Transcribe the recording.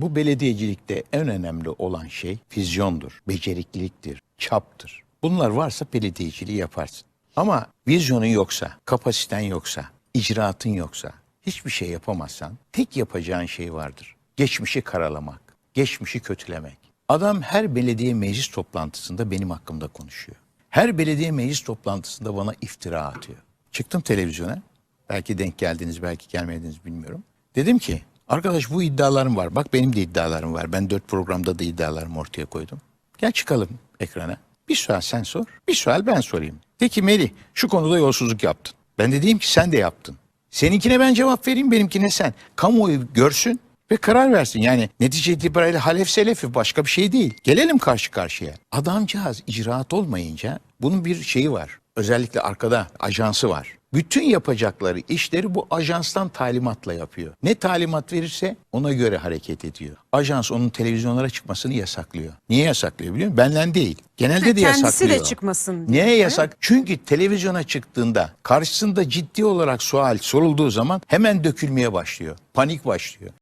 Bu belediyecilikte en önemli olan şey vizyondur, becerikliliktir, çaptır. Bunlar varsa belediyeciliği yaparsın. Ama vizyonun yoksa, kapasiten yoksa, icraatın yoksa, hiçbir şey yapamazsan tek yapacağın şey vardır. Geçmişi karalamak, geçmişi kötülemek. Adam her belediye meclis toplantısında benim hakkımda konuşuyor. Her belediye meclis toplantısında bana iftira atıyor. Çıktım televizyona. Belki denk geldiniz, belki gelmediniz bilmiyorum. Dedim ki arkadaş bu iddialarım var. Bak benim de iddialarım var. Ben dört programda da iddialarımı ortaya koydum. Gel çıkalım ekrana. Bir sual sen sor, bir sual ben sorayım. De ki Melih şu konuda yolsuzluk yaptın. Ben de diyeyim ki sen de yaptın. Seninkine ben cevap vereyim, benimkine sen. Kamuoyu görsün ve karar versin. Yani netice itibariyle halef selefi başka bir şey değil. Gelelim karşı karşıya. Adamcağız icraat olmayınca bunun bir şeyi var. Özellikle arkada ajansı var. Bütün yapacakları işleri bu ajanstan talimatla yapıyor. Ne talimat verirse ona göre hareket ediyor. Ajans onun televizyonlara çıkmasını yasaklıyor. Niye yasaklıyor biliyor musun? Benden değil. Genelde de Kendisi yasaklıyor. de çıkmasın diye. Niye yasak? Çünkü televizyona çıktığında karşısında ciddi olarak sual sorulduğu zaman hemen dökülmeye başlıyor. Panik başlıyor.